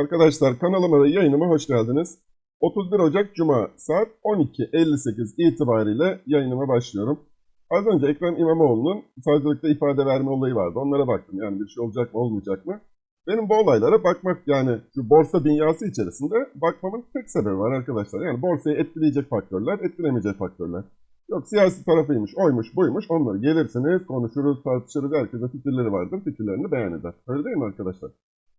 Arkadaşlar kanalıma ve yayınıma hoş geldiniz. 31 Ocak Cuma saat 12.58 itibariyle yayınıma başlıyorum. Az önce Ekrem İmamoğlu'nun savcılıkta ifade verme olayı vardı. Onlara baktım. Yani bir şey olacak mı olmayacak mı? Benim bu olaylara bakmak yani şu borsa dünyası içerisinde bakmamın tek sebebi var arkadaşlar. Yani borsayı etkileyecek faktörler, etkilemeyecek faktörler. Yok siyasi tarafıymış, oymuş, buymuş. Onları gelirsiniz, konuşuruz, tartışırız. Herkesin fikirleri vardır. Fikirlerini beyan eder. Öyle değil mi arkadaşlar?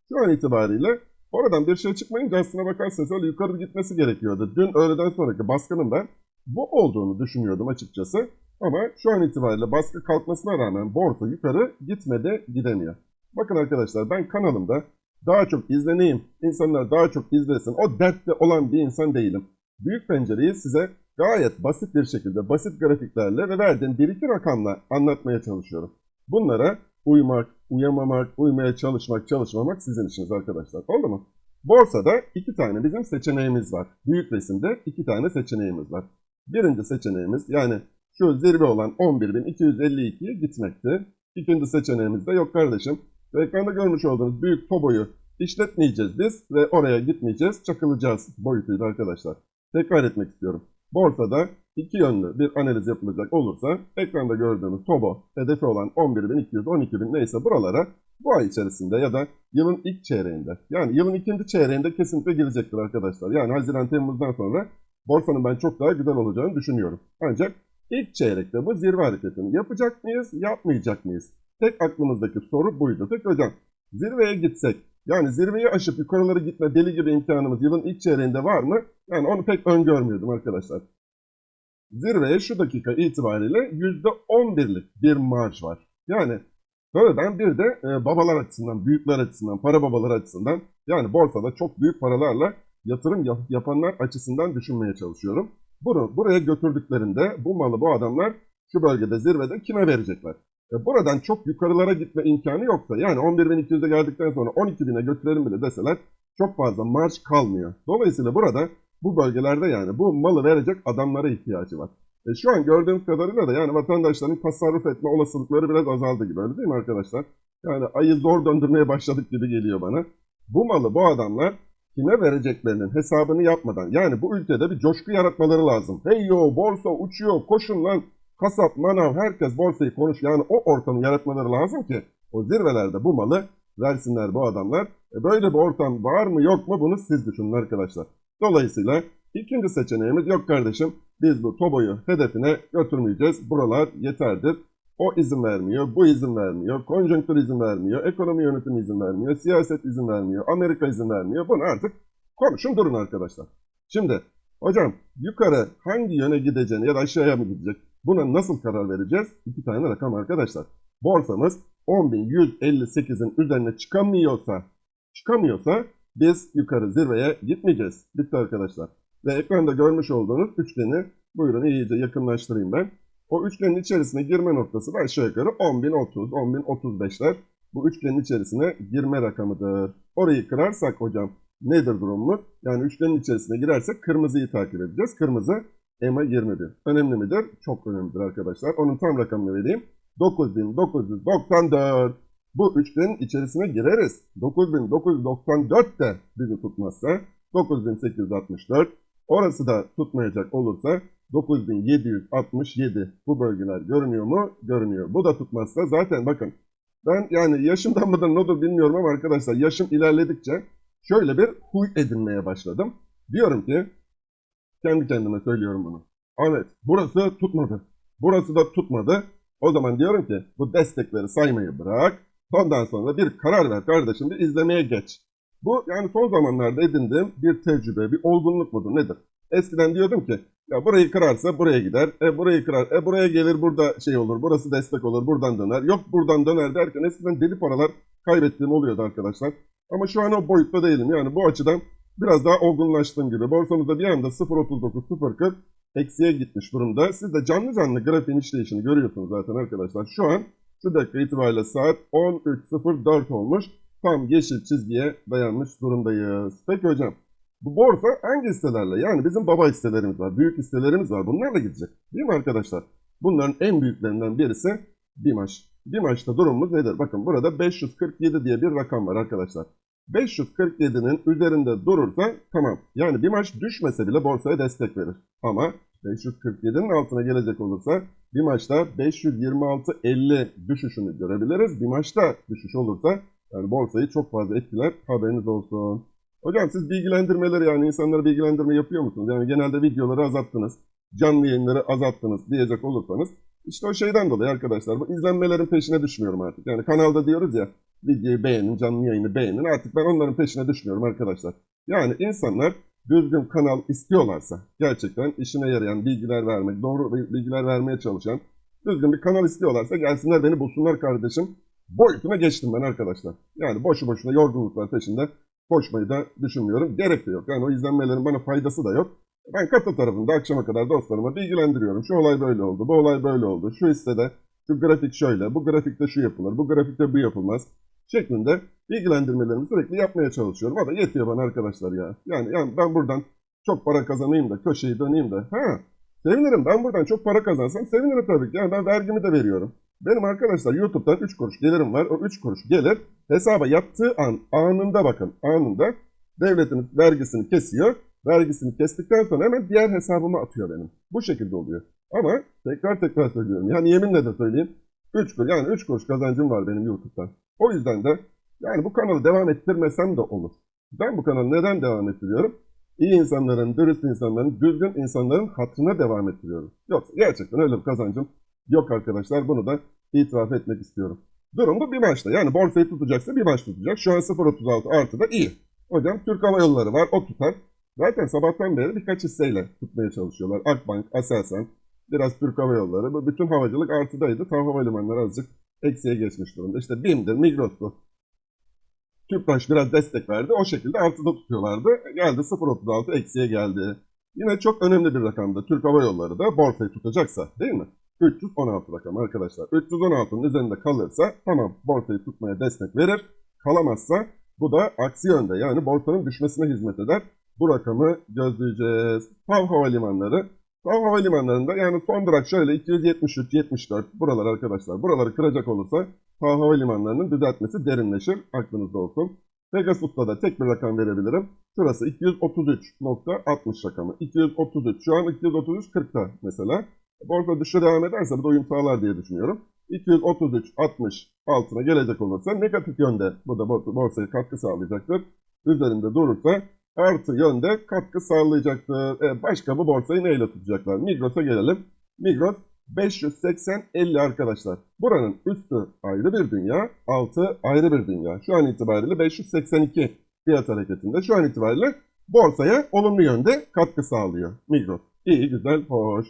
Şu an itibariyle oradan bir şey çıkmayınca aslına bakarsanız öyle yukarı gitmesi gerekiyordu. Dün öğleden sonraki baskının ben bu olduğunu düşünüyordum açıkçası. Ama şu an itibariyle baskı kalkmasına rağmen borsa yukarı gitmedi, gidemiyor. Bakın arkadaşlar ben kanalımda daha çok izleneyim, insanlar daha çok izlesin, o dertte olan bir insan değilim. Büyük pencereyi size gayet basit bir şekilde, basit grafiklerle ve verdiğim bir iki rakamla anlatmaya çalışıyorum. Bunlara uymak, uyamamak, uymaya çalışmak, çalışmamak sizin işiniz arkadaşlar. Oldu mu? Borsada iki tane bizim seçeneğimiz var. Büyük resimde iki tane seçeneğimiz var. Birinci seçeneğimiz yani şu zirve olan 11.252'ye gitmekti. İkinci seçeneğimiz de yok kardeşim. Ve ekranda görmüş olduğunuz büyük toboyu işletmeyeceğiz biz ve oraya gitmeyeceğiz, çakılacağız boyutuydu arkadaşlar. Tekrar etmek istiyorum. Borsada iki yönlü bir analiz yapılacak olursa ekranda gördüğünüz TOBO hedefi olan 11.200, 12.000 neyse buralara bu ay içerisinde ya da yılın ilk çeyreğinde yani yılın ikinci çeyreğinde kesinlikle girecektir arkadaşlar. Yani Haziran Temmuz'dan sonra borsanın ben çok daha güzel olacağını düşünüyorum. Ancak ilk çeyrekte bu zirve hareketini yapacak mıyız, yapmayacak mıyız? Tek aklımızdaki soru buydu. Peki hocam zirveye gitsek yani zirveyi aşıp yukarıları gitme deli gibi imkanımız yılın ilk çeyreğinde var mı? Yani onu pek öngörmüyordum arkadaşlar. Zirveye şu dakika itibariyle %11'lik bir marj var. Yani Böyleden bir de e, babalar açısından, büyükler açısından, para babalar açısından yani borsada çok büyük paralarla yatırım yap- yapanlar açısından düşünmeye çalışıyorum. Bunu buraya götürdüklerinde bu malı bu adamlar şu bölgede zirvede kime verecekler? E, buradan çok yukarılara gitme imkanı yoksa yani 11.200'e geldikten sonra 12.000'e götürelim bile deseler çok fazla marj kalmıyor. Dolayısıyla burada bu bölgelerde yani bu malı verecek adamlara ihtiyacı var. E şu an gördüğümüz kadarıyla da yani vatandaşların tasarruf etme olasılıkları biraz azaldı gibi öyle değil mi arkadaşlar? Yani ayı zor döndürmeye başladık gibi geliyor bana. Bu malı bu adamlar kime vereceklerinin hesabını yapmadan yani bu ülkede bir coşku yaratmaları lazım. Hey yo borsa uçuyor koşun lan kasap manav herkes borsayı konuş yani o ortamı yaratmaları lazım ki o zirvelerde bu malı versinler bu adamlar. E böyle bir ortam var mı yok mu bunu siz düşünün arkadaşlar. Dolayısıyla ikinci seçeneğimiz yok kardeşim biz bu TOBO'yu hedefine götürmeyeceğiz. Buralar yeterdir. O izin vermiyor, bu izin vermiyor, konjonktür izin vermiyor, ekonomi yönetimi izin vermiyor, siyaset izin vermiyor, Amerika izin vermiyor. Bunu artık konuşun durun arkadaşlar. Şimdi hocam yukarı hangi yöne gideceğini ya da aşağıya mı gidecek? Buna nasıl karar vereceğiz? İki tane rakam arkadaşlar. Borsamız 10.158'in üzerine çıkamıyorsa, çıkamıyorsa biz yukarı zirveye gitmeyeceğiz. Bitti arkadaşlar. Ve ekranda görmüş olduğunuz üçgeni buyurun iyice yakınlaştırayım ben. O üçgenin içerisine girme noktası da aşağı yukarı 10.030, 10.035'ler. Bu üçgenin içerisine girme rakamıdır. Orayı kırarsak hocam nedir durumumuz? Yani üçgenin içerisine girersek kırmızıyı takip edeceğiz. Kırmızı EMA 21. Önemli midir? Çok önemlidir arkadaşlar. Onun tam rakamını vereyim. 9994. Bu üçgenin içerisine gireriz. 9994 de bizi tutmazsa 9864. Orası da tutmayacak olursa 9767 bu bölgeler görünüyor mu? Görünüyor. Bu da tutmazsa zaten bakın ben yani yaşımdan mıdır nedir bilmiyorum ama arkadaşlar yaşım ilerledikçe şöyle bir huy edinmeye başladım. Diyorum ki kendi kendime söylüyorum bunu. Evet burası tutmadı. Burası da tutmadı. O zaman diyorum ki bu destekleri saymayı bırak. Ondan sonra bir karar ver kardeşim bir izlemeye geç. Bu yani son zamanlarda edindiğim bir tecrübe, bir olgunluk mudur nedir? Eskiden diyordum ki ya burayı kırarsa buraya gider, e burayı kırar, e buraya gelir burada şey olur, burası destek olur, buradan döner, yok buradan döner derken eskiden deli paralar kaybettiğim oluyordu arkadaşlar. Ama şu an o boyutta değilim yani bu açıdan biraz daha olgunlaştığım gibi. Borsamızda bir anda 0.39, 0.40 eksiye gitmiş durumda. Siz de canlı canlı grafiğin işleyişini görüyorsunuz zaten arkadaşlar. Şu an şu dakika itibariyle saat 13.04 olmuş tam yeşil çizgiye dayanmış durumdayız. Peki hocam bu borsa hangi hisselerle? Yani bizim baba hisselerimiz var, büyük hisselerimiz var. Bunlarla gidecek. Değil mi arkadaşlar? Bunların en büyüklerinden birisi BİMAŞ. BİMAŞ'ta durumumuz nedir? Bakın burada 547 diye bir rakam var arkadaşlar. 547'nin üzerinde durursa tamam. Yani maç düşmese bile borsaya destek verir. Ama 547'nin altına gelecek olursa bir maçta 526.50 düşüşünü görebiliriz. Bir maçta düşüş olursa yani borsayı çok fazla etkiler. Haberiniz olsun. Hocam siz bilgilendirmeleri yani insanlara bilgilendirme yapıyor musunuz? Yani genelde videoları azalttınız. Canlı yayınları azalttınız diyecek olursanız. işte o şeyden dolayı arkadaşlar bu izlenmelerin peşine düşmüyorum artık. Yani kanalda diyoruz ya videoyu beğenin, canlı yayını beğenin. Artık ben onların peşine düşmüyorum arkadaşlar. Yani insanlar düzgün kanal istiyorlarsa gerçekten işine yarayan bilgiler vermek, doğru bilgiler vermeye çalışan düzgün bir kanal istiyorlarsa gelsinler beni bulsunlar kardeşim. Boyutuna geçtim ben arkadaşlar. Yani boşu boşuna yorgunluklar peşinde koşmayı da düşünmüyorum. Gerek de yok. Yani o izlenmelerin bana faydası da yok. Ben katıl tarafında akşama kadar dostlarıma bilgilendiriyorum. Şu olay böyle oldu, bu olay böyle oldu. Şu hissede şu grafik şöyle, bu grafikte şu yapılır, bu grafikte bu yapılmaz şeklinde bilgilendirmelerimi sürekli yapmaya çalışıyorum. Da yetiyor bana arkadaşlar ya. Yani, yani ben buradan çok para kazanayım da köşeyi döneyim de. Ha, sevinirim ben buradan çok para kazansam sevinirim tabii ki. Yani ben vergimi de veriyorum. Benim arkadaşlar YouTube'dan 3 kuruş gelirim var. O 3 kuruş gelir hesaba yattığı an anında bakın anında devletimiz vergisini kesiyor. Vergisini kestikten sonra hemen diğer hesabıma atıyor benim. Bu şekilde oluyor. Ama tekrar tekrar söylüyorum. Yani yeminle de söyleyeyim. 3 kuruş yani 3 kuruş kazancım var benim YouTube'dan. O yüzden de yani bu kanalı devam ettirmesem de olur. Ben bu kanalı neden devam ettiriyorum? İyi insanların, dürüst insanların, düzgün insanların hatırına devam ettiriyorum. Yoksa gerçekten öyle bir kazancım yok arkadaşlar. Bunu da itiraf etmek istiyorum. Durum bu bir maçta. Yani borsayı tutacaksa bir maç tutacak. Şu an 0.36 artı da iyi. Hocam Türk Hava Yolları var. O tutar. Zaten sabahtan beri birkaç hisseyle tutmaya çalışıyorlar. Akbank, Aselsan, biraz Türk Hava Yolları. Bütün havacılık artıdaydı. Tam havalimanları azıcık eksiye geçmiş durumda. İşte BİM'dir, Migros'tur. Tüpraş biraz destek verdi. O şekilde artıda tutuyorlardı. Geldi 0.36 eksiye geldi. Yine çok önemli bir rakamda. Türk Hava Yolları da borsayı tutacaksa değil mi? 316 rakam arkadaşlar. 316'nın üzerinde kalırsa tamam borsayı tutmaya destek verir. Kalamazsa bu da aksi yönde yani borsanın düşmesine hizmet eder. Bu rakamı gözleyeceğiz. Pav Havalimanları. Pav Havalimanlarında yani son durak şöyle 273-74 buralar arkadaşlar. Buraları kıracak olursa Pav Havalimanlarının düzeltmesi derinleşir. Aklınızda olsun. Pegasus'ta da tek bir rakam verebilirim. Şurası 233.60 rakamı. 233 şu an 233.40'ta mesela. Borsa düşüşe devam ederse bu da uyum sağlar diye düşünüyorum. 233.60 altına gelecek olursa negatif yönde bu da borsaya katkı sağlayacaktır. Üzerinde durursa artı yönde katkı sağlayacaktır. E, başka bu borsayı neyle tutacaklar? Migros'a gelelim. Migros 580-50 arkadaşlar. Buranın üstü ayrı bir dünya, altı ayrı bir dünya. Şu an itibariyle 582 fiyat hareketinde. Şu an itibariyle borsaya olumlu yönde katkı sağlıyor Migros. İyi, güzel, hoş.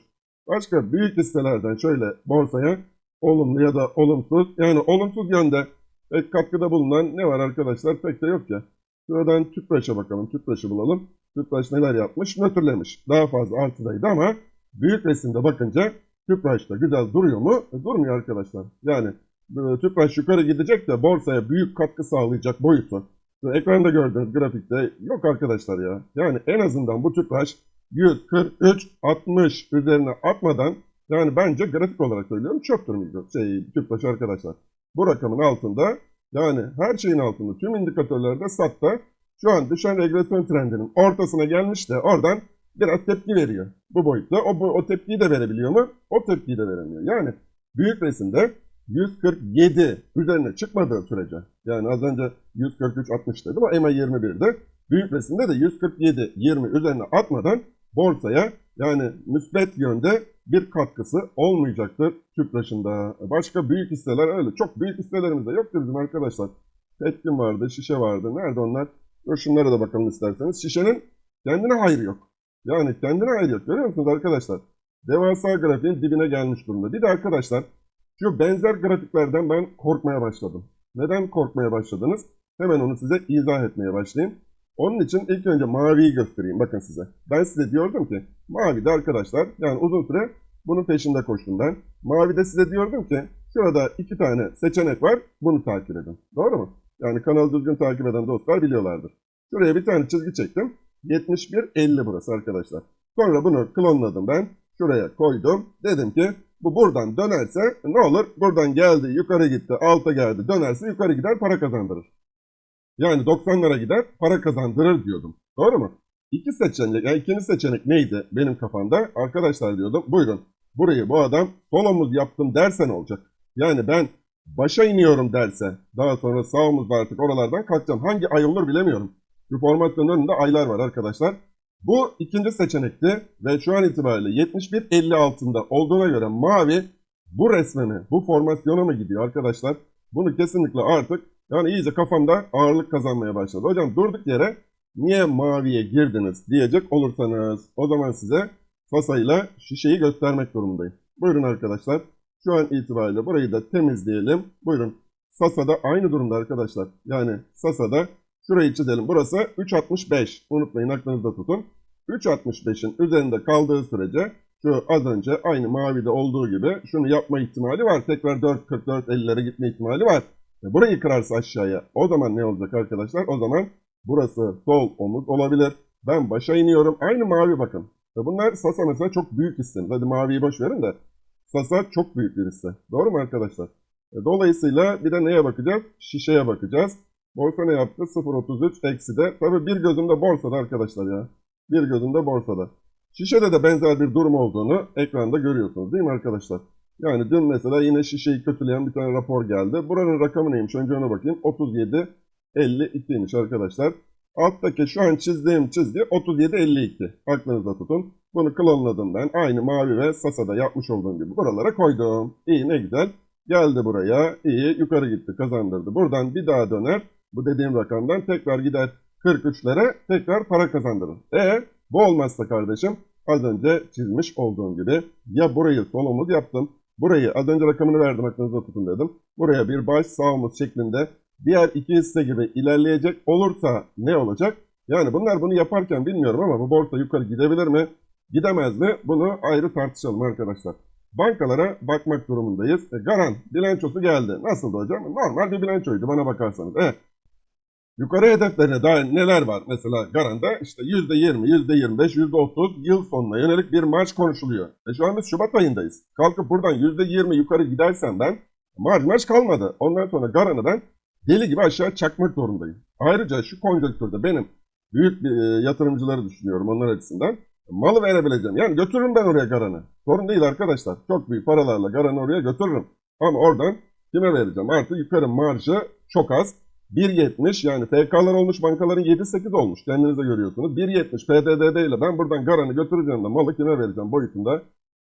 Başka büyük listelerden şöyle borsaya olumlu ya da olumsuz yani olumsuz yönde katkıda bulunan ne var arkadaşlar pek de yok ya. Şuradan Tüpraş'a bakalım. Tüpraş'ı bulalım. Tüpraş neler yapmış? Nötrlemiş. Daha fazla artıdaydı ama büyük resimde bakınca Tüpraş'ta güzel duruyor mu? E, durmuyor arkadaşlar. Yani e, Tüpraş yukarı gidecek de borsaya büyük katkı sağlayacak boyutu. Şu ekranda gördüğünüz grafikte yok arkadaşlar ya. Yani en azından bu Tüpraş 143 60 üzerine atmadan yani bence grafik olarak söylüyorum çöktür şey Tüpraş arkadaşlar. Bu rakamın altında yani her şeyin altında tüm indikatörlerde satta şu an düşen regresyon trendinin ortasına gelmiş de oradan biraz tepki veriyor bu boyutta. O, o tepkiyi de verebiliyor mu? O tepkiyi de veremiyor. Yani büyük resimde 147 üzerine çıkmadığı sürece yani az önce 143 60 dedim ama EMA 21'de büyük resimde de 147 20 üzerine atmadan borsaya yani müsbet yönde bir katkısı olmayacaktır Tüpraş'ında. Başka büyük hisseler öyle. Çok büyük hisselerimiz de yoktur bizim arkadaşlar. Petkim vardı, şişe vardı. Nerede onlar? Dur şunlara da bakalım isterseniz. Şişenin kendine hayır yok. Yani kendine hayır yok. Görüyor musunuz arkadaşlar? Devasa grafiğin dibine gelmiş durumda. Bir de arkadaşlar şu benzer grafiklerden ben korkmaya başladım. Neden korkmaya başladınız? Hemen onu size izah etmeye başlayayım. Onun için ilk önce maviyi göstereyim bakın size. Ben size diyordum ki mavide arkadaşlar yani uzun süre bunun peşinde koştum ben. Mavide size diyordum ki şurada iki tane seçenek var bunu takip edin. Doğru mu? Yani kanalı düzgün takip eden dostlar biliyorlardır. Şuraya bir tane çizgi çektim. 71.50 burası arkadaşlar. Sonra bunu klonladım ben. Şuraya koydum. Dedim ki bu buradan dönerse ne olur? Buradan geldi yukarı gitti alta geldi dönerse yukarı gider para kazandırır. Yani 90'lara gider para kazandırır diyordum. Doğru mu? İki seçenek, yani ikinci seçenek neydi benim kafamda? Arkadaşlar diyordum buyurun burayı bu adam sol omuz yaptım derse ne olacak? Yani ben başa iniyorum derse daha sonra sağ omuzda artık oralardan kalkacağım. Hangi ay olur bilemiyorum. Şu formasyonun önünde aylar var arkadaşlar. Bu ikinci seçenekti ve şu an itibariyle 71-50 altında olduğuna göre mavi bu resme mi, bu formasyona mı gidiyor arkadaşlar? Bunu kesinlikle artık yani iyice kafamda ağırlık kazanmaya başladı. Hocam durduk yere niye maviye girdiniz diyecek olursanız o zaman size Fasa'yla şişeyi göstermek durumundayım. Buyurun arkadaşlar. Şu an itibariyle burayı da temizleyelim. Buyurun. Sasa'da aynı durumda arkadaşlar. Yani Sasa'da şurayı çizelim. Burası 3.65. Unutmayın aklınızda tutun. 3.65'in üzerinde kaldığı sürece şu az önce aynı mavide olduğu gibi şunu yapma ihtimali var. Tekrar 4.44-50'lere gitme ihtimali var. E burayı kırarsa aşağıya o zaman ne olacak arkadaşlar? O zaman burası sol omuz olabilir. Ben başa iniyorum. Aynı mavi bakın. Ve bunlar Sasa mesela çok büyük hisseniz. Hadi maviyi boş verin de. Sasa çok büyük bir hisse. Doğru mu arkadaşlar? E, Dolayısıyla bir de neye bakacağız? Şişeye bakacağız. Borsa ne yaptı? 0.33 eksi de. Tabii bir gözümde borsada arkadaşlar ya. Bir gözümde borsada. Şişede de benzer bir durum olduğunu ekranda görüyorsunuz değil mi arkadaşlar? Yani dün mesela yine şişeyi kötüleyen bir tane rapor geldi. Buranın rakamı neymiş? Önce ona bakayım. 37 52'ymiş arkadaşlar. Alttaki şu an çizdiğim çizgi 37-52. Aklınızda tutun. Bunu klonladım ben. Aynı mavi ve Sasa'da yapmış olduğum gibi buralara koydum. İyi ne güzel. Geldi buraya. İyi yukarı gitti kazandırdı. Buradan bir daha döner. Bu dediğim rakamdan tekrar gider 43'lere tekrar para kazandırır. E bu olmazsa kardeşim az önce çizmiş olduğum gibi ya burayı sol omuz yaptım. Burayı az önce rakamını verdim aklınızda tutun dedim. Buraya bir baş sağ omuz şeklinde diğer iki hisse gibi ilerleyecek olursa ne olacak? Yani bunlar bunu yaparken bilmiyorum ama bu borsa yukarı gidebilir mi? Gidemez mi? Bunu ayrı tartışalım arkadaşlar. Bankalara bakmak durumundayız. E, Garan bilançosu geldi. Nasıldı hocam? Normal bir bilançoydu bana bakarsanız. Evet. Yukarı hedeflerine dair neler var? Mesela Garan'da işte %20, %25, %30 yıl sonuna yönelik bir marş konuşuluyor. E şu an biz Şubat ayındayız. Kalkıp buradan %20 yukarı gidersem ben marş marş kalmadı. Ondan sonra Garan'ı deli gibi aşağı çakmak zorundayım. Ayrıca şu konjonktürde benim büyük bir e, yatırımcıları düşünüyorum onlar açısından. Malı verebileceğim. Yani götürürüm ben oraya Garan'ı. Sorun değil arkadaşlar. Çok büyük paralarla Garan'ı oraya götürürüm. Ama oradan kime vereceğim? Artık yukarı marjı çok az. 1.70 yani FK'lar olmuş bankaların 7-8 olmuş. Kendinize görüyorsunuz. 1.70 PDD'de ile ben buradan Garan'ı götüreceğim de malı kime vereceğim boyutunda.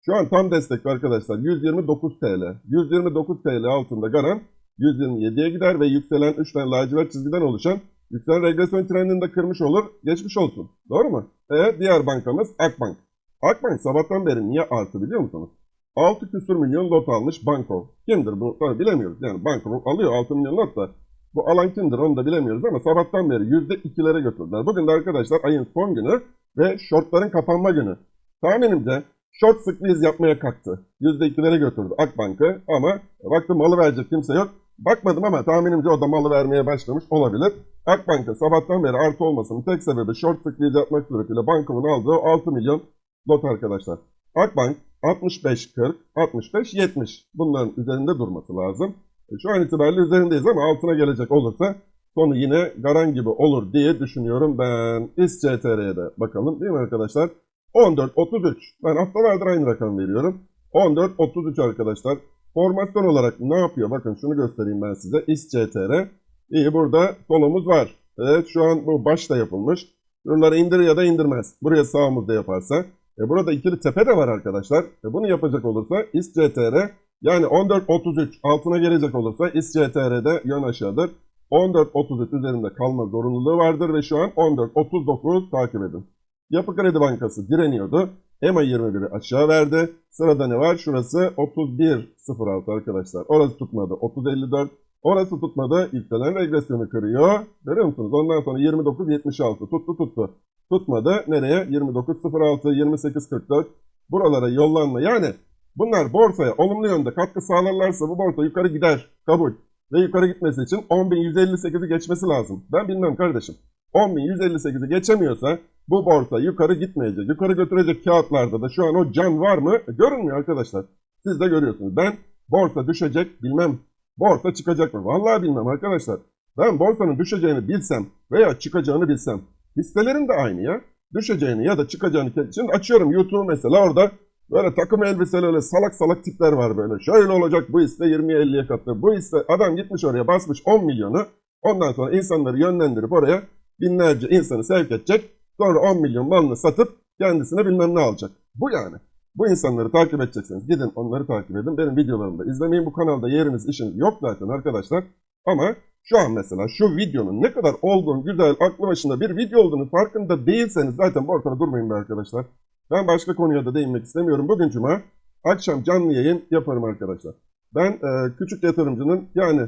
Şu an tam destekli arkadaşlar. 129 TL. 129 TL altında Garan 127'ye gider ve yükselen 3 tane lacivert çizgiden oluşan yükselen regresyon trendini de kırmış olur. Geçmiş olsun. Doğru mu? Evet diğer bankamız Akbank. Akbank sabahtan beri niye artı biliyor musunuz? 6 küsür milyon lot almış Banko. Kimdir bu? Tabii bilemiyoruz. Yani Banko alıyor 6 milyon lot da. Bu alan kimdir onu da bilemiyoruz ama sabahtan beri %2'lere götürdüler. Bugün de arkadaşlar ayın son günü ve shortların kapanma günü. Tahminimce short squeeze yapmaya kalktı. %2'lere götürdü Akbank'ı ama baktım malı verecek kimse yok. Bakmadım ama tahminimce o da malı vermeye başlamış olabilir. Akbank'a sabahtan beri artı olmasının tek sebebi short squeeze yapmak suretiyle bankamın aldığı 6 milyon lot arkadaşlar. Akbank 65-40, 65-70 bunların üzerinde durması lazım. Şu an itibariyle üzerindeyiz ama altına gelecek olursa sonu yine Garan gibi olur diye düşünüyorum ben. İSCTR'ye de bakalım değil mi arkadaşlar? 14.33. Ben haftalardır aynı rakam veriyorum. 14.33 arkadaşlar. Formasyon olarak ne yapıyor? Bakın şunu göstereyim ben size. İSCTR. İyi burada solumuz var. Evet şu an bu başta yapılmış. Şuraları indir ya da indirmez. Buraya sağımızda yaparsa. E burada ikili tepe de var arkadaşlar. E bunu yapacak olursa İSCTR yani 14.33 altına gelecek olursa İSCTR'de yön aşağıdır. 14.33 üzerinde kalma zorunluluğu vardır ve şu an 14.39 takip edin. Yapı Kredi Bankası direniyordu. EMA 21'i aşağı verdi. Sırada ne var? Şurası 31.06 arkadaşlar. Orası tutmadı. 30.54. Orası tutmadı. Yükselen regresyonu kırıyor. Görüyor musunuz? Ondan sonra 29.76 tuttu tuttu. Tutmadı. Nereye? 29.06, 28.44. Buralara yollanma. Yani bunlar borsaya olumlu yönde katkı sağlarlarsa bu borsa yukarı gider. Kabul. Ve yukarı gitmesi için 10.158'i geçmesi lazım. Ben bilmem kardeşim. 10.158'i geçemiyorsa bu borsa yukarı gitmeyecek. Yukarı götürecek kağıtlarda da şu an o can var mı? Görünmüyor arkadaşlar. Siz de görüyorsunuz. Ben borsa düşecek bilmem. Borsa çıkacak mı? Vallahi bilmem arkadaşlar. Ben borsanın düşeceğini bilsem veya çıkacağını bilsem hisselerin de aynı ya. Düşeceğini ya da çıkacağını şimdi açıyorum YouTube'u mesela orada böyle takım elbiseli salak salak tipler var böyle. Şöyle olacak bu hisse 20'ye 50'ye katlı. Bu hisse adam gitmiş oraya basmış 10 milyonu. Ondan sonra insanları yönlendirip oraya binlerce insanı sevk edecek. Sonra 10 milyon malını satıp kendisine bilmem ne alacak. Bu yani. Bu insanları takip edecekseniz gidin onları takip edin. Benim videolarımda izlemeyin. Bu kanalda yeriniz işiniz yok zaten arkadaşlar. Ama şu an mesela şu videonun ne kadar olgun, güzel, aklı başında bir video olduğunu farkında değilseniz zaten bu ortada durmayın be arkadaşlar. Ben başka konuya da değinmek istemiyorum. Bugün cuma akşam canlı yayın yaparım arkadaşlar. Ben e, küçük yatırımcının yani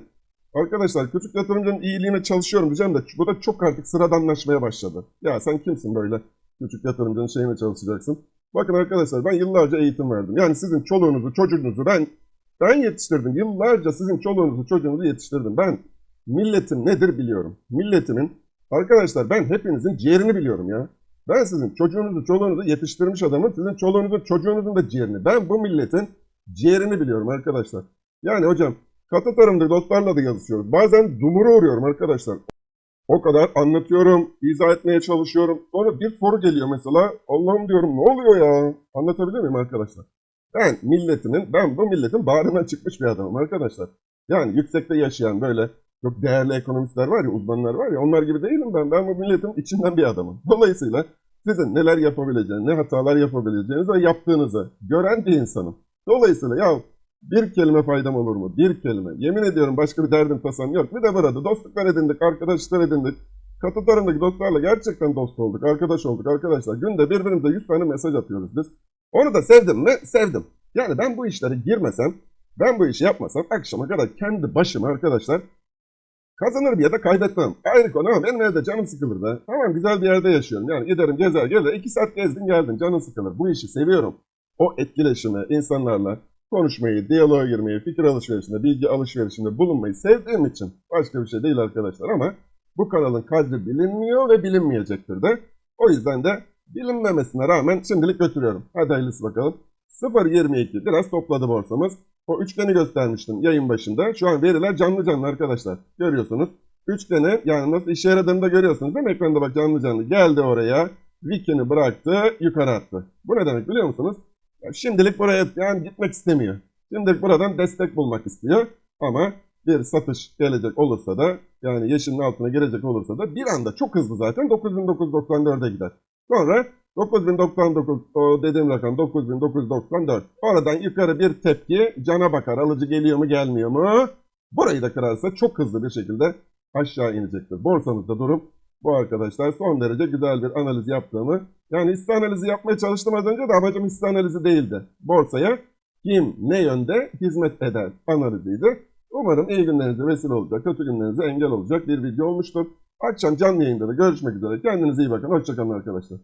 arkadaşlar küçük yatırımcının iyiliğine çalışıyorum diyeceğim de bu da çok artık sıradanlaşmaya başladı. Ya sen kimsin böyle küçük yatırımcının şeyine çalışacaksın? Bakın arkadaşlar ben yıllarca eğitim verdim. Yani sizin çoluğunuzu çocuğunuzu ben ben yetiştirdim. Yıllarca sizin çoluğunuzu çocuğunuzu yetiştirdim. Ben milletin nedir biliyorum. Milletimin arkadaşlar ben hepinizin ciğerini biliyorum ya. Ben sizin çocuğunuzu çoluğunuzu yetiştirmiş adamım. Sizin çoluğunuzun çocuğunuzun da ciğerini. Ben bu milletin ciğerini biliyorum arkadaşlar. Yani hocam katı tarımda dostlarla da yazışıyoruz. Bazen dumura uğruyorum arkadaşlar. O kadar anlatıyorum, izah etmeye çalışıyorum. Sonra bir soru geliyor mesela. Allah'ım diyorum ne oluyor ya? Anlatabilir miyim arkadaşlar? Ben milletinin, ben bu milletin bağrına çıkmış bir adamım arkadaşlar. Yani yüksekte yaşayan böyle çok değerli ekonomistler var ya, uzmanlar var ya onlar gibi değilim ben. Ben bu milletin içinden bir adamım. Dolayısıyla sizin neler yapabileceğinizi, ne hatalar yapabileceğinizi ve yaptığınızı gören bir insanım. Dolayısıyla ya bir kelime faydam olur mu? Bir kelime. Yemin ediyorum başka bir derdim tasam yok. Bir de burada dostluklar edindik, arkadaşlıklar edindik. Katı tarımdaki dostlarla gerçekten dost olduk, arkadaş olduk arkadaşlar. Günde birbirimize 100 tane mesaj atıyoruz biz. Onu da sevdim mi? Sevdim. Yani ben bu işlere girmesem, ben bu işi yapmasam akşama kadar kendi başıma arkadaşlar kazanırım ya da kaybetmem. Ayrı konu ama benim evde canım sıkılır da. Tamam güzel bir yerde yaşıyorum. Yani giderim gezer gelir. iki saat gezdin geldin canın sıkılır. Bu işi seviyorum. O etkileşimi insanlarla konuşmayı, diyaloğa girmeyi, fikir alışverişinde, bilgi alışverişinde bulunmayı sevdiğim için başka bir şey değil arkadaşlar ama bu kanalın kadri bilinmiyor ve bilinmeyecektir de. O yüzden de bilinmemesine rağmen şimdilik götürüyorum. Hadi hayırlısı bakalım. 0.22 biraz topladı borsamız. O üçgeni göstermiştim yayın başında. Şu an veriler canlı canlı arkadaşlar. Görüyorsunuz. Üçgeni yani nasıl işe yaradığını da görüyorsunuz değil mi? Ekranda bak canlı canlı. Geldi oraya. Wikini bıraktı. Yukarı attı. Bu ne demek biliyor musunuz? Ya şimdilik buraya yani gitmek istemiyor. Şimdilik buradan destek bulmak istiyor. Ama bir satış gelecek olursa da yani yeşilin altına gelecek olursa da bir anda çok hızlı zaten 9994'e gider. Sonra 9099 o dediğim rakam 9994. Oradan yukarı bir tepki cana bakar. Alıcı geliyor mu gelmiyor mu? Burayı da kırarsa çok hızlı bir şekilde aşağı inecektir. Borsanızda durum bu arkadaşlar son derece güzel bir analiz yaptığımı yani hisse analizi yapmaya çalıştım az önce de amacım hisse analizi değildi. Borsaya kim ne yönde hizmet eder analiziydi. Umarım iyi günlerinize vesile olacak, kötü günlerinize engel olacak bir video olmuştur. Akşam canlı yayında da görüşmek üzere. Kendinize iyi bakın. Hoşçakalın arkadaşlar.